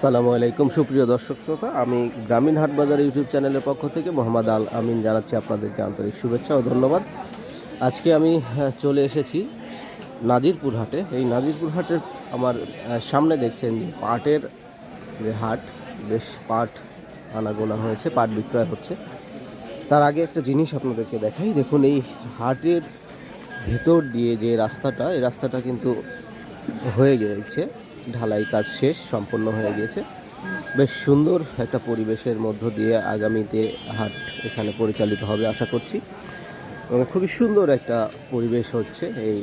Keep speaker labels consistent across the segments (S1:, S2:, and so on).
S1: সালামু আলাইকুম, সুপ্রিয় দর্শক শ্রোতা। আমি গ্রামীণ হাট বাজার ইউটিউব চ্যানেলের পক্ষ থেকে মোহাম্মদ আল আমিন জানাচ্ছি আপনাদেরকে আন্তরিক শুভেচ্ছা ও ধন্যবাদ। আজকে আমি চলে এসেছি নাজিরপুর হাটে। এই নাজিরপুর হাটের আমার সামনে দেখছেন যে পাটের যে হাট, বেশ পাট আনাগোনা হয়েছে, পাট বিক্রয় হচ্ছে। তার আগে একটা জিনিস আপনাদেরকে দেখাই। দেখুন, এই হাটের ভেতর দিয়ে যে রাস্তাটা, এই রাস্তাটা কিন্তু হয়ে গিয়েছে। ঢালাই কাজ শেষ সম্পন্ন হয়ে গিয়েছে। বেশ সুন্দর একটা পরিবেশের মধ্য দিয়ে আগামীতে হাট এখানে পরিচালিত হবে আশা করছি। এবং খুবই সুন্দর একটা পরিবেশ হচ্ছে এই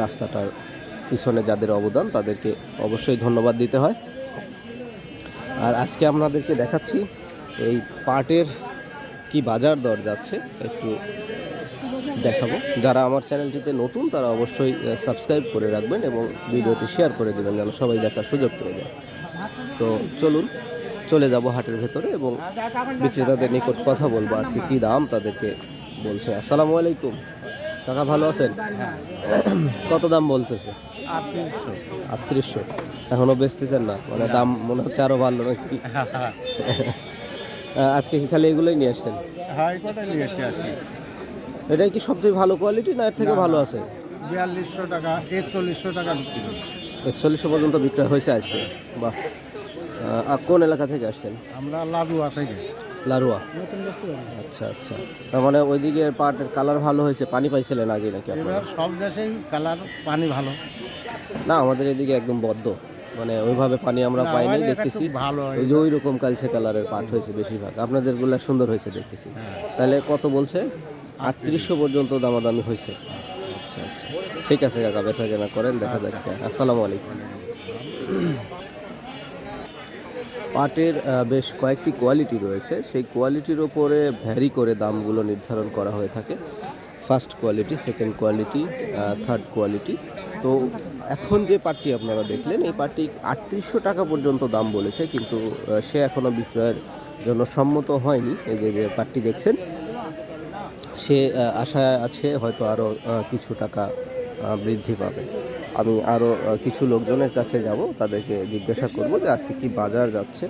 S1: রাস্তাটার পিছনে যাদের অবদান, তাদেরকে অবশ্যই ধন্যবাদ দিতে হয়। আর আজকে আপনাদেরকে দেখাচ্ছি এই পাটের কি বাজার দর যাচ্ছে, একটু দেখাবো। যারা আমার চ্যানেলটিতে নতুন তারা অবশ্যই সাবস্ক্রাইব করে রাখবেন এবং ভিডিওটি শেয়ার করে দেবেন যেন সবাই দেখার সুযোগ পেয়ে যায়। তো চলুন চলে যাব হাটের ভেতরে এবং বিক্রেতাদের নিকট কথা বলব আজকে কী দাম তাদেরকে বলছে। আসসালামু আলাইকুম। কাকা ভালো আছেন? কত দাম বলতেছে? আটত্রিশশো। এখনও বেচতেছেন না? মানে দাম মনে হচ্ছে আরও ভালো নাকি? আজকে কি খালি এগুলোই নিয়ে আসছেন?
S2: কি।
S1: এটাই কি সবথেকে ভালো কোয়ালিটি না এর থেকে ভালো আছে?
S2: বিয়াল্লিশশো টাকা একচল্লিশশো টাকা বিক্রি করি
S1: একচল্লিশশো পর্যন্ত বিক্রয় হয়েছে আজকে। বাহ। আর কোন এলাকা থেকে আসছেন?
S2: আমরা লাডুয়া থেকে।
S1: লারুয়া? আচ্ছা আচ্ছা। তার মানে ওইদিকে পাটের কালার ভালো হয়েছে পানি পাইছিলেন আগে নাকি আপনারা?
S2: এবার সব দেশেই কালার পানি ভালো।
S1: না আমাদের এদিকে একদম বদ্ধ। মানে ওইভাবে পানি আমরা পাইনি দেখতেছি।
S2: ভালো
S1: ওই যে ওই রকম কালচে কালারের পাট হয়েছে বেশিরভাগ। আপনাদেরগুলা সুন্দর হয়েছে দেখতেছি।
S2: হ্যাঁ।
S1: তাহলে কত বলছে? আটত্রিশশো পর্যন্ত দামাদামি হয়েছে। আচ্ছা আচ্ছা। ঠিক আছে কাকা বেচা কেনা করেন দেখা যাক। আসসালামু আলাইকুম। পাটের বেশ কয়েকটি কোয়ালিটি রয়েছে। সেই কোয়ালিটির ওপরে ভ্যারি করে দামগুলো নির্ধারণ করা হয়ে থাকে। First quality second quality third quality. তো এখন যে পাটটি আপনারা দেখলেন, এই পাটটি আটত্রিশশো টাকা পর্যন্ত দাম বলেছে, কিন্তু সে এখনও বিক্রয়ের জন্য সম্মত হয়নি। এই যে যে পাটটি দেখছেন, সে আশায় আছে হয়তো আরও কিছু টাকা বৃদ্ধি পাবে। আমি আরও কিছু লোকজনের কাছে যাব, তাদেরকে জিজ্ঞাসা করব যে আজকে কি বাজার যাচ্ছে,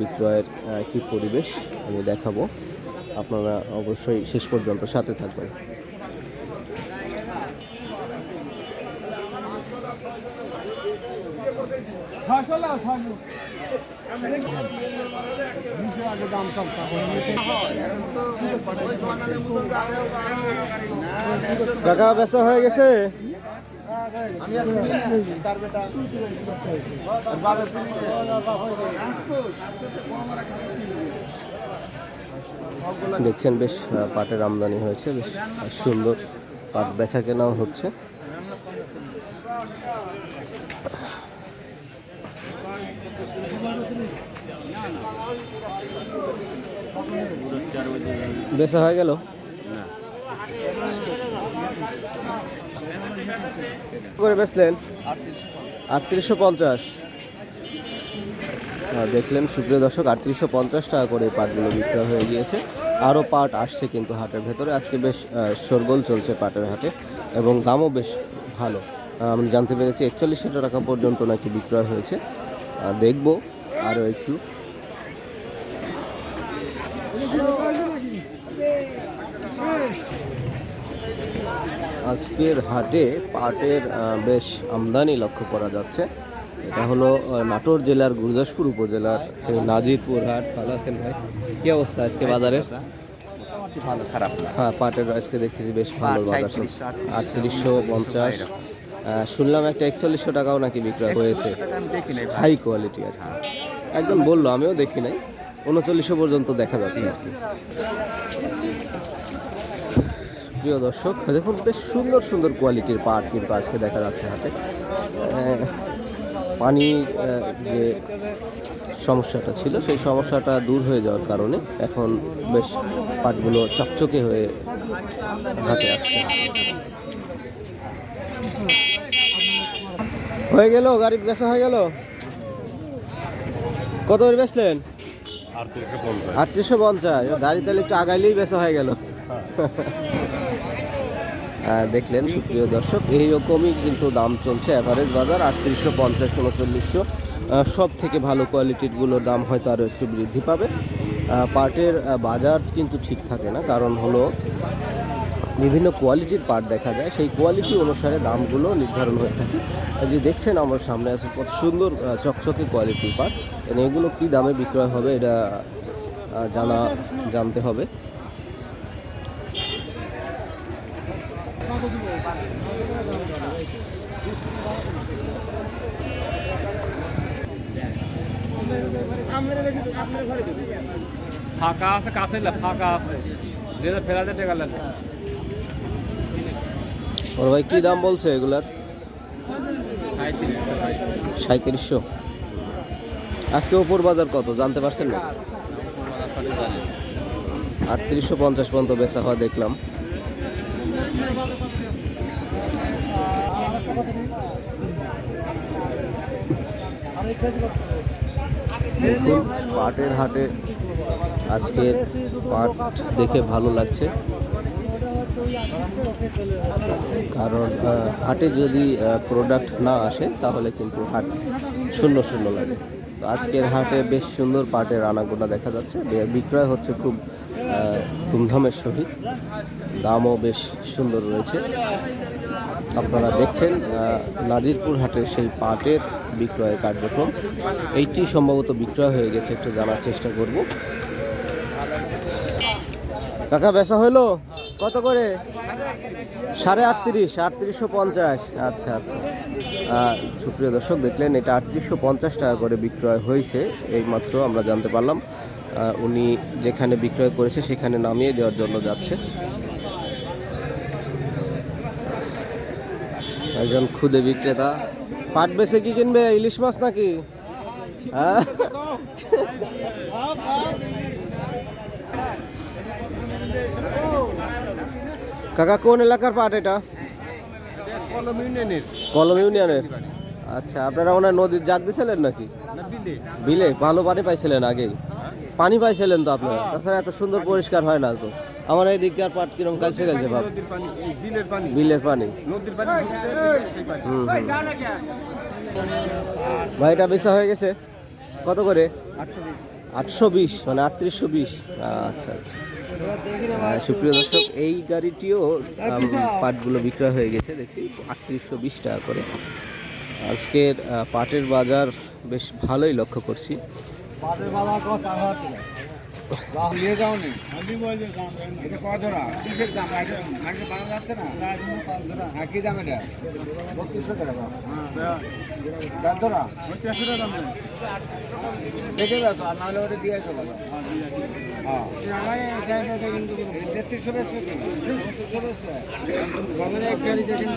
S1: বিক্রয়ের কি পরিবেশ, আমি দেখাবো। আপনারা অবশ্যই শেষ পর্যন্ত সাথে থাকবেন। কাকা বেচা হয়ে গেছে? দেখছেন, বেশ পাটের আমদানি হয়েছে, বেশ সুন্দর পাট বেচা কেনাও হচ্ছে। বেচা হয়ে গেল? করে বেচলেন? আটত্রিশশো পঞ্চাশ। দেখলেন সুপ্রিয় দর্শক আটত্রিশশো পঞ্চাশ টাকা করে পাটগুলো বিক্রয় হয়ে গিয়েছে। আরও পাট আসছে কিন্তু হাটের ভেতরে। আজকে বেশ আহ, শোরগোল চলছে পাটের হাটে এবং দামও বেশ ভালো। আমি জানতে পেরেছি একচল্লিশশো টাকা পর্যন্ত নাকি বিক্রয় হয়েছে। দেখব আরও একটু। আজকের হাটে পাটের বেশ আমদানি লক্ষ্য করা যাচ্ছে। এটা হলো নাটোর জেলার গুরদাসপুর উপজেলার সেই নাজিরপুর হাট। ভালো আছেন ভাই? কি অবস্থা আজকে
S2: ভালো খারাপ
S1: হ্যাঁ পাটের আজকে দেখতেছি বেশ ভালো বাজার।
S2: 37,
S1: আটত্রিশশো পঞ্চাশ। শুনলাম একটা একচল্লিশশো টাকাও নাকি বিক্রয় হয়েছে। হাই কোয়ালিটি আর একজন বলল আমিও দেখি নাই। উনচল্লিশশো পর্যন্ত দেখা যাচ্ছে। আর কি প্রিয় দর্শক দেখুন বেশ সুন্দর সুন্দর কোয়ালিটির পাট কিন্তু আজকে দেখা যাচ্ছে হাতে। পানি যে সমস্যাটা ছিল সেই সমস্যাটা দূর হয়ে যাওয়ার কারণে এখন বেশ পাটগুলো চকচকে হয়ে হাতে আসছে। হয়ে গেল গাড়ি বেচা হয়ে গেল? কত করে বেচলেন? আটত্রিশশো পঞ্চাশ। গাড়ি তাহলে একটু আগাইলেই বেচা হয়ে গেল। আহ, দেখলেন সুপ্রিয় দর্শক, এইরকমই কিন্তু দাম চলছে অ্যাভারেজ বাজার, আটত্রিশশো পঞ্চাশ, উনচল্লিশশো। সব থেকে ভালো কোয়ালিটিরগুলোর দাম হয়তো আরও একটু বৃদ্ধি পাবে। পাটের বাজার কিন্তু ঠিক থাকে না, কারণ হলো বিভিন্ন কোয়ালিটির পাট দেখা যায়। সেই কোয়ালিটি অনুসারে দামগুলো নির্ধারণ হয়ে থাকে। যে দেখছেন আমার সামনে আছে কত সুন্দর চকচকে কোয়ালিটির পাট। এগুলো কী দামে বিক্রয় হবে এটা জানা, জানতে হবে।
S3: ফাঁকা আছে কাছে ফাঁকা আছে। যেটা ফেরাতে টেকা লাগে
S1: ওর ভাই কী দাম বলছে এগুলার? সাঁত্রিশশো আজকে উপর বাজার কত? জানতে পারছেন না? আটত্রিশশো পঞ্চাশ পর্যন্ত বেচা হয়, দেখলাম। দেখুন, পাটের হাটে আজকের পাট দেখে ভালো লাগছে। কারণ হাটে যদি প্রোডাক্ট না আসে, তাহলে কিন্তু হাট শূন্য শূন্য লাগে। তো আজকের হাটে বেশ সুন্দর পাটের আনাগোনা দেখা যাচ্ছে। বিক্রয় হচ্ছে খুব ধুমধামের সহিত। দামও বেশ সুন্দর রয়েছে। আপনারা দেখছেন নাজিরপুর হাটের সেই পাটের বিক্রয়ের কার্যক্রম। এইটি সম্ভবত বিক্রয় হয়ে গেছে, একটু জানার চেষ্টা করব। কাকা, বেচা হলো কত করে? সাড়ে আটত্রিশ, আটত্রিশশো পঞ্চাশ। আচ্ছা আচ্ছা। সুপ্রিয় দর্শক, দেখলেন এটা আটত্রিশশো পঞ্চাশ টাকা করে বিক্রয় হয়েছে, এইমাত্র আমরা জানতে পারলাম। উনি যেখানে বিক্রয় করেছে, সেখানে নামিয়ে দেওয়ার জন্য যাচ্ছে। একজন খুদে বিক্রেতা। পাট বেচে কি কিনবে? ইলিশ মাছ নাকি? হ্যাঁ? কাকা, কোন এলাকার পাট এটা?
S3: কলম ইউনিয়নের।
S1: কলম ইউনিয়নের আচ্ছা আপনারা ওনার নদীর জাগ দিয়েছিলেন নাকি?
S3: বিলে।
S1: ভালো পানি পাইছিলেন আগেই। পানি পাইছিলেন তো আপনারা। তাছাড়া এত সুন্দর পরিষ্কার হয় না তো। আমার এই দিককার পাট কিরম কালছে কালছে ভাব।
S3: বিলের পানি?
S1: বিলের পানি।
S3: নদীর পানি
S1: হুম। ভাই এটা বেচা হয়ে গেছে। কত করে? আটশো বিশ মানে আটত্রিশশো বিশ। আচ্ছা আচ্ছা। সুপ্রিয় দর্শক এই গাড়িটিও পাটগুলো বিক্রয় হয়ে গেছে দেখছি আটত্রিশশো বিশ টাকা করে। আজকের পাটের বাজার বেশ ভালোই লক্ষ্য করছি।
S2: নিয়ে যাও নি এটা কয় ধরা কিসের দাম মার্কেট বাড়া যাচ্ছে না হ্যাঁ কি দাম এটা বত্রিশশো টাকা দাম ধরা দেখে বেছো আর নাহলে ওটা দিয়ে চলে যাও হ্যাঁ তেত্রিশশো বেচবে কি বত্রিশশো বেচবে গাড়ি দেখেন